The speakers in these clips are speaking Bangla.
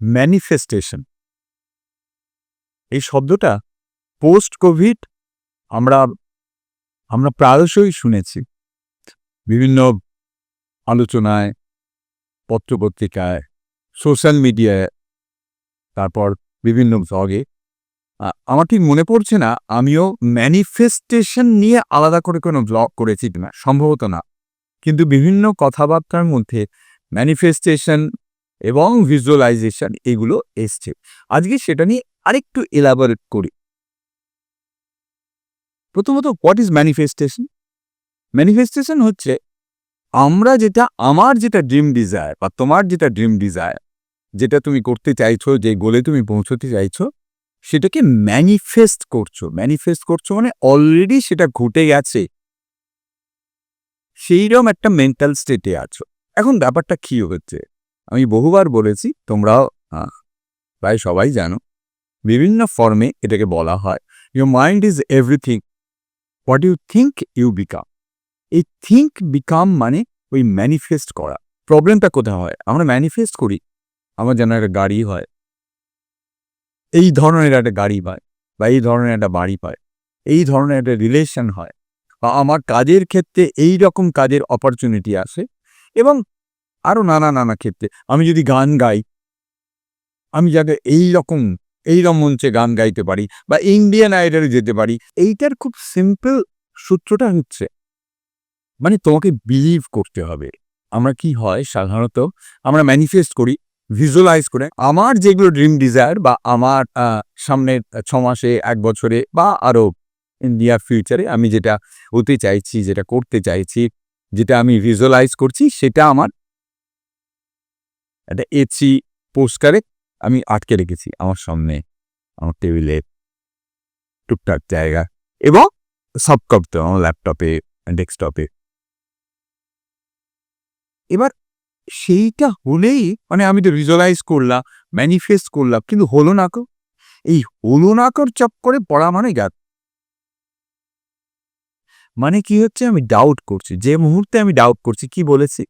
ম্যানিফেস্টেশন এই শব্দটা পোস্ট কোভিড আমরা আমরা প্রায়শই শুনেছি। বিভিন্ন আলোচনায়, পত্রপত্রিকায় সোশ্যাল মিডিয়ায় তারপর বিভিন্ন ব্লগে আমার ঠিক মনে পড়ছে না, আমিও ম্যানিফেস্টেশন নিয়ে আলাদা করে কোনো ব্লগ করেছি কিনা, সম্ভবত না। কিন্তু বিভিন্ন কথাবার্তার মধ্যে ম্যানিফেস্টেশন এবং ভিজুয়ালাইজেশন এগুলো এসছে। আজকে সেটা নিয়ে আরেকটু এলাবোরেট করি। প্রথমত হোয়াট ইজ ম্যানিফেস্টেশন ম্যানিফেস্টেশন হচ্ছে, আমরা যেটা, আমার যেটা ড্রিম ডিজায়ার বা তোমার যেটা ড্রিম ডিজায়ার যেটা তুমি করতে চাইছো, যে গোলে তুমি পৌঁছতে চাইছো, সেটাকে ম্যানিফেস্ট করছ। ম্যানিফেস্ট করছ মানে অলরেডি সেটা ঘটে গেছে। সেইরকম একটা মেন্টাল স্টেটে আছো। এখন ব্যাপারটা কী হচ্ছে? আমি বহুবার বলেছি, তোমরাও প্রায় সবাই জানো, বিভিন্ন ফর্মে এটাকে বলা হয়। Your mind is everything what you think you become এই থিঙ্ক বিকাম মানে ওই ম্যানিফেস্ট করা। প্রবলেমটা কোথায় হয়? আমরা ম্যানিফেস্ট করি। আমার যেন একটা গাড়ি হয়। এই ধরনের একটা গাড়ি পায় বা এই ধরনের একটা বাড়ি পায় এই ধরনের একটা রিলেশন হয়। বা আমার কাজের ক্ষেত্রে এই রকম কাজের অপরচুনিটি আসে এবং আরও নানা নানা ক্ষেত্রে। আমি যদি গান গাই, আমি যাকে এই রকম এই রকম মঞ্চে গান গাইতে পারি বা ইন্ডিয়ান আইডলে যেতে পারি, এইটার খুব সিম্পল সূত্রটা হচ্ছে মানে তোমাকে বিলিভ করতে হবে। আমরা কি হয় সাধারণত, আমরা ম্যানিফেস্ট করি ভিজুয়ালাইজ করে, আমার যেগুলো ড্রিম ডিজায়ার বা আমার সামনের ছ মাসে, এক বছরে বা আরও ইন্ডিয়া ফিউচারে আমি যেটা হতে চাইছি, যেটা করতে চাইছি, যেটা আমি ভিজুয়ালাইজ করছি, সেটা আমার একটা এচি পোস্টারে আমি আটকে রেখেছি আমার সামনে, আমার টেবিলে টুকটাক জায়গা এবং সব করতে আমার ল্যাপটপে, ডেস্কটপে। এবার সেইটা হলেই মানে আমি তো ভিজুয়ালাইজ করলাম ম্যানিফেস্ট করলাম, কিন্তু হলো না কো এই হলো না কর চপ করে পড়া মানে গাত মানে কি হচ্ছে আমি ডাউট করছি, যে মুহূর্তে আমি ডাউট করছি, কি বলেছি?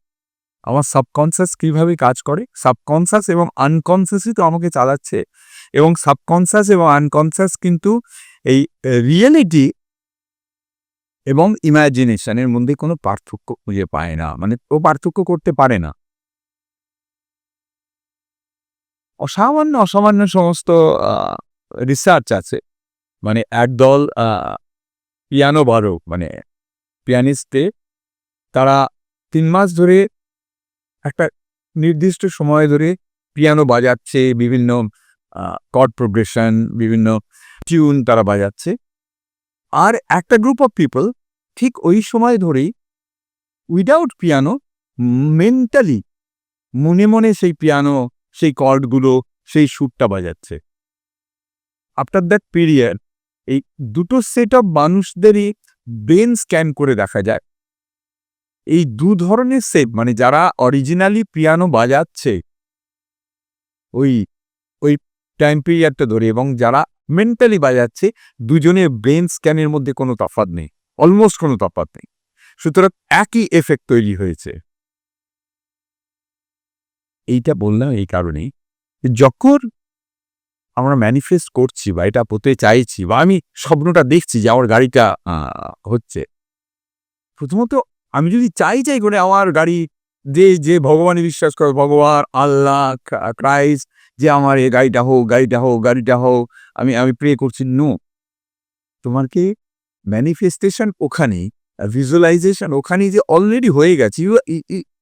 আমার সাবকনসিয়াস কীভাবে কাজ করে? সাবকনসিয়াস এবং আনকনসিয়াসই তো আমাকে চালাচ্ছে। এবং সাবকনসিয়াস এবং আনকনসিয়াস কিন্তু এই রিয়েলিটি এবং ইমাজিনেশনের মধ্যে কোনো পার্থক্য খুঁজে পায় না। মানে ও পার্থক্য করতে পারে না। অসামান্য অসামান্য সমস্ত রিসার্চ আছে। মানে একদল পিয়ানো বারক মানে পিয়ানিস্টে তারা তিন মাস ধরে একটা নির্দিষ্ট সময় ধরে পিয়ানো বাজাচ্ছে, বিভিন্ন কর্ড প্রোগ্রেশন বিভিন্ন টিউন তারা বাজাচ্ছে। আর একটা গ্রুপ অফ পিপল ঠিক ওই সময় ধরেই উইদাউট পিয়ানো মেন্টালি মনে মনে সেই পিয়ানো সেই কর্ডগুলো সেই সুরটা বাজাচ্ছে। আফটার দ্যাট পিরিয়ড এই দুটো সেট অফ মানুষদেরই ব্রেন স্ক্যান করে দেখা যায়। এই দু ধরনের সেট মানে যারা অরিজিনালি পিয়ানো বাজাচ্ছে ওই ওই টাইম পিরিয়ডটা ধরে এবং যারা মেন্টালি বাজাচ্ছে, দুজনের ব্রেন স্ক্যানের মধ্যে কোনো তফাৎ নেই অলমোস্ট কোনো তফাৎ নেই। সুতরাং একই এফেক্ট তৈরি হয়েছে। এইটা বললাম এই কারণেই যখন আমরা ম্যানিফেস্ট করছি বা এটা হতে চাইছি বা আমি স্বপ্নটা দেখছি যে আমার গাড়িটা হচ্ছে, প্রথমত আমি যদি চাই চাই করে আমার গাড়ি যে যে ভগবানে বিশ্বাস করে, ভগবান, আল্লাহ ক্রাইস্ট, যে আমার এই গাড়িটা হোক গাড়িটা হোক গাড়িটা হোক, আমি আমি প্রে করছি নো তোমার কি ম্যানিফেস্টেশন ওখানেই ভিজুয়ালাইজেশন ওখানেই যে অলরেডি হয়ে গেছে ইউ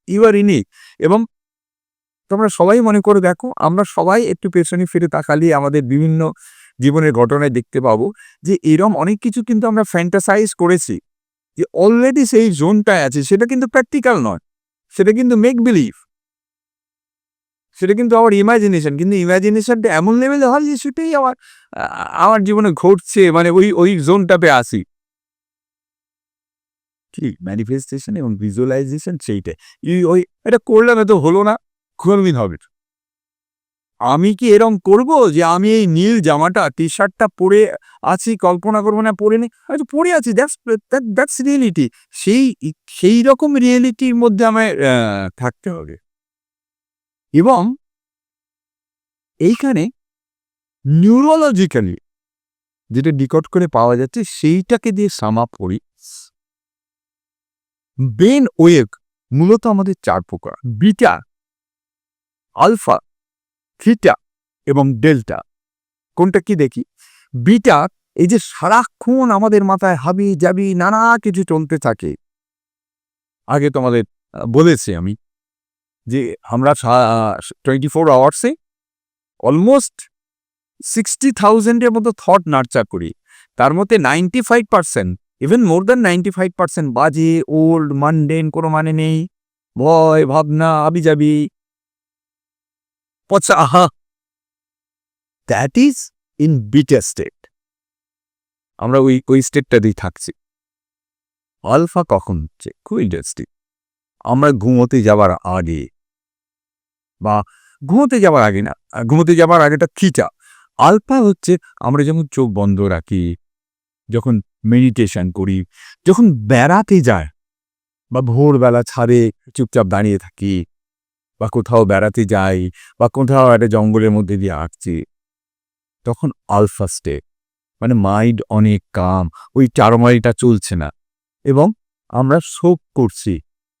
ইউ আর ইন এবং তোমরা সবাই মনে করে দেখো, আমরা সবাই একটু পেছনে ফিরে তাকালে আমাদের বিভিন্ন জীবনের ঘটনায় দেখতে পাবো যে এরম অনেক কিছু কিন্তু আমরা ফ্যান্টাসাইজ করেছি। যে অলরেডি সেই জোনটায় আছে, সেটা কিন্তু প্র্যাকটিক্যাল নয়। সেটা কিন্তু মেক বিলিভ সেটা কিন্তু আমার ইমাজিনেশন কিন্তু ইমাজিনেশনটা এমন লেভেলে হয় যে সেটাই আমার আমার জীবনে ঘটছে মানে ওই ওই জোনটাতে আসি ঠিক ম্যানিফেস্টেশন এবং ভিজুয়ালাইজেশন সেইটাই। ওই, এটা করলাম এত হলো না, কোনদিন হবে। আমি কি এরম করব যে আমি এই নীল জামাটা টি শার্টটা পরে আছি, কল্পনা করব না, পরে নেই হয়তো পরে আছি দ্যাটস দ্যাটস রিয়েলিটি সেই সেই রকম রিয়েলিটির মধ্যে আমায় থাকতে হবে। এবং এইখানে নিউরোলজিক্যালি যেটা ডিকট করে পাওয়া যাচ্ছে, সেইটাকে দিয়ে সামা করি। বেন ওয়েক মূলত আমাদের চার প্রকার। বিটা আলফা থিটা এবং ডেল্টা। কোনটা কি দেখি? বিটা এই যে সারাক্ষণ আমাদের মাথায় হাবি জাবি নানা কিছু চলতে থাকে। আগে তোমাদের বলেছি আমি যে আমরা টোয়েন্টি ফোর আওয়ার্সে অলমোস্ট সিক্সটি থাউজেন্ডের মতো থট নার্চার করি। তার মধ্যে ninety five percent even more than ninety five percent বাজে ওল্ড মানডেন কোনো মানে নেই। ভয়, ভাবনা আবি পচা আহা that is in beta state আমরা ওই ওই স্টেটটাতেই থাকছি। আলফা কখন হচ্ছে খুব ইন্টারেস্টিং আমরা ঘুমোতে যাবার আগে। বা ঘুমোতে যাবার আগে না ঘুমোতে যাবার আগেটা থিটা আলফা হচ্ছে আমরা যেমন চোখ বন্ধ রাখি যখন মেডিটেশন করি যখন বেড়াতে যায় বা ভোরবেলা ছাদে চুপচাপ দাঁড়িয়ে থাকি বা কোথাও বেড়াতে যাই বা কোথাও একটা জঙ্গলের মধ্যে দিয়ে আঁকছি তখন আলফা স্টেট মানে মাইন্ড অনেক কাম ওই চারমারিটা চলছে না। এবং আমরা শোক করছি,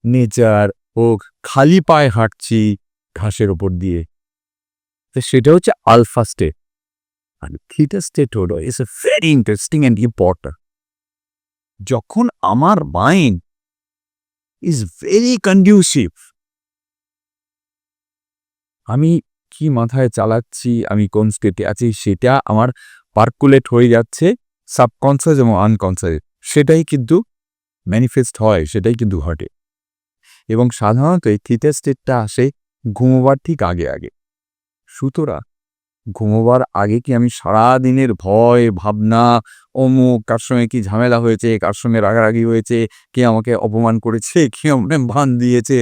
নেচার হোক, খালি পায়ে হাঁটছি ঘাসের ওপর দিয়ে। তো সেটা হচ্ছে আলফা স্টেট আর থিটা স্টেট হলো is a very interesting and important যখন আমার মাইন্ড ইজ ভেরি কন্ডিউসিভ আমি কি মাথায় চালাচ্ছি, আমি কোন স্টেটে আছি, সেটা আমার পার্কুলেট হয়ে যাচ্ছে সাবকনসিয়াস এবং আনকনসিয়াস সেটাই কিন্তু ম্যানিফেস্ট হয়, সেটাই কিন্তু ঘটে। এবং সাধারণত এই থিটা স্টেটটা আসে ঘুমোবার ঠিক আগে আগে। সুতরাং ঘুমোবার আগে কি আমি সারা দিনের ভয়, ভাবনা, অমুক, কার সঙ্গে কি ঝামেলা হয়েছে, কার সঙ্গে রাগারাগি হয়েছে, কে আমাকে অপমান করেছে, কে আমাকে ভান দিয়েছে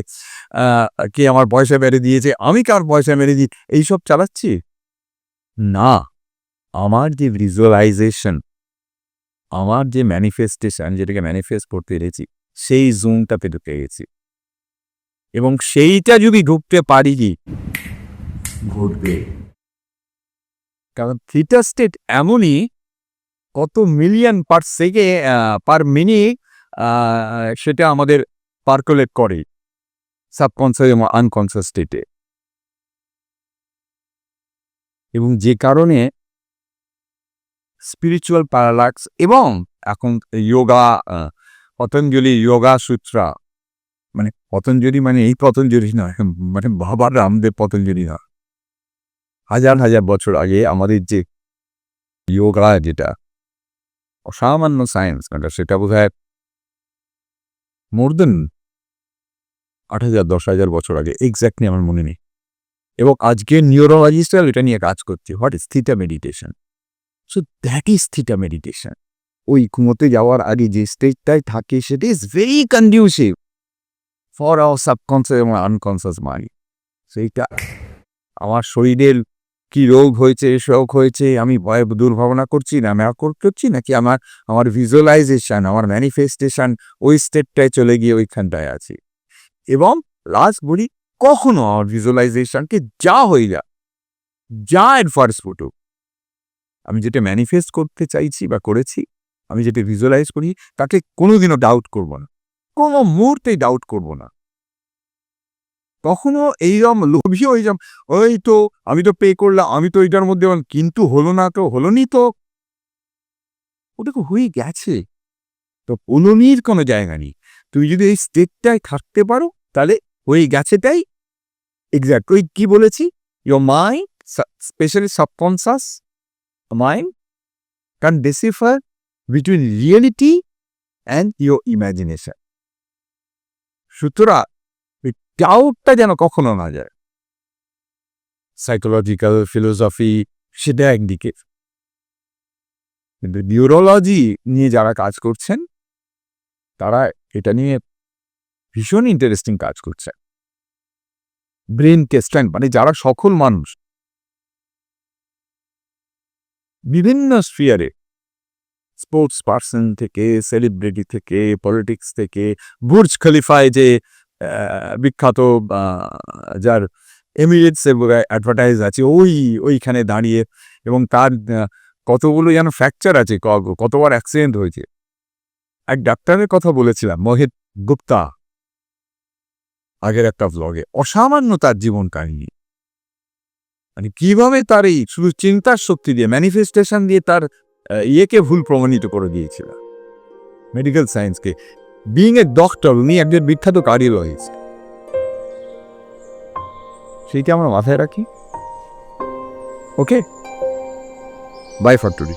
কে আমার পয়সা মেরে দিয়েছে, আমি কার পয়সা মেরে দিই এইসব চালাচ্ছি? না। আমার যে ভিজুয়ালাইজেশন আমার যে ম্যানিফেস্টেশন যেটাকে ম্যানিফেস্ট করতে পেরেছি, সেই জোনটাতে ঢুকে গেছি এবং সেইটা যদি ঢুকতে পারি ঘটবে। কারণ থিটা স্টেট এমনই কত মিলিয়ন পার সেকে পার মিনিট সেটা আমাদের পার্কুলেট করে সাবকনসিয়াস এবং আনকনসিয়াস স্টেটে এবং যে কারণে স্পিরিচুয়াল প্যারালাক্স এবং এখন যোগা পতঞ্জলি যোগা সূত্রা মানে পতঞ্জলি মানে এই পতঞ্জলি নয় মানে বাবার রামদেব পতঞ্জলি নয় হাজার হাজার বছর আগে আমাদের যে যোগা যেটা, অসামান্য সায়েন্স মানে সেটা বোধ হয় মোর দেন আট হাজার, দশ হাজার বছর আগে এক্স্যাক্টলি আমার মনে নেই। এবং আজকে নিউরোলজিস্টরা এটা নিয়ে কাজ করছে। What is theta meditation so that is theta meditation ওই ঘুমোতে যাওয়ার আগে যে স্টেজটাই থাকে, সেটা is very conducive for our subconscious এবং আনকনসিয়াস মাইন্ড সেইটা আমার শরীরের কি রোগ হয়েছে শোক হয়েছে, আমি ভয়, দুর্ভাবনা করছি না, আমি করছি নাকি আমার আমার ভিজুয়ালাইজেশন আমার ম্যানিফেস্টেশন ওই স্টেপটায় চলে গিয়ে ওইখানটায় আছে। এবং লাস্ট বলি, কখনো আমার ভিজুয়ালাইজেশনকে যা হয়ে যা অ্যাডভার্স ফুটুক আমি যেটা ম্যানিফেস্ট করতে চাইছি বা করেছি, আমি যেটা ভিজুয়ালাইজ করি, তাকে কোনোদিনও ডাউট করব না, কোনো মুহূর্তেই ডাউট করব না। কখনো এইরকম লোভী ওই যেমন ওই তো, আমি তো পে করলাম, আমি তো এটার মধ্যে কিন্তু হলো না তো, হলো নি তো। ওটা তো হয়ে গেছে। তো হলোনির কোনো জায়গা নেই। তুই যদি এই স্টেটটায় থাকতে পারো, তাহলে হয়ে গেছেটাই এক্স্যাক্ট ওই কি বলেছি? Your mind specially subconscious mind can decipher between reality and your imagination সুতরাং ডাউটটা যেন কখনো না যায়। সাইকোলজিক্যাল ফিলোসফি সেটা একদিকে। কিন্তু নিউরোলজি নিয়ে যারা কাজ করছেন, তারা এটা নিয়ে ভীষণ ইন্টারেস্টিং কাজ করছে। ব্রেনকে স্ট্রেংথ মানে যারা সফল মানুষ, বিভিন্ন স্ফিয়ারে স্পোর্টস পার্সন থেকে সেলিব্রিটি থেকে পলিটিক্স থেকে বুর্জ খলিফায় যে বিখ্যাত যার এমিরেটসে অ্যাডভার্টাইজ আছে ওই, ওইখানে দাঁড়িয়ে এবং তার কতগুলো যেন ফ্র্যাকচার আছে কতবার অ্যাক্সিডেন্ট হয়েছে। এক ডাক্তারের কথা বলেছিলাম মোহিত গুপ্তা, আগের একটা ব্লগে অসামান্য তার জীবন কাহিনী। মানে কীভাবে তার এই শুধু চিন্তার শক্তি দিয়ে ম্যানিফেস্টেশন দিয়ে তার ইয়েকে ভুল প্রমাণিত করে দিয়েছিল। মেডিকেল সায়েন্সকে বিং এ ডক্টর উনি একজন বিখ্যাত কার্ডিওলজিস্ট সেইটা আমরা মাথায় রাখি। Okay bye for today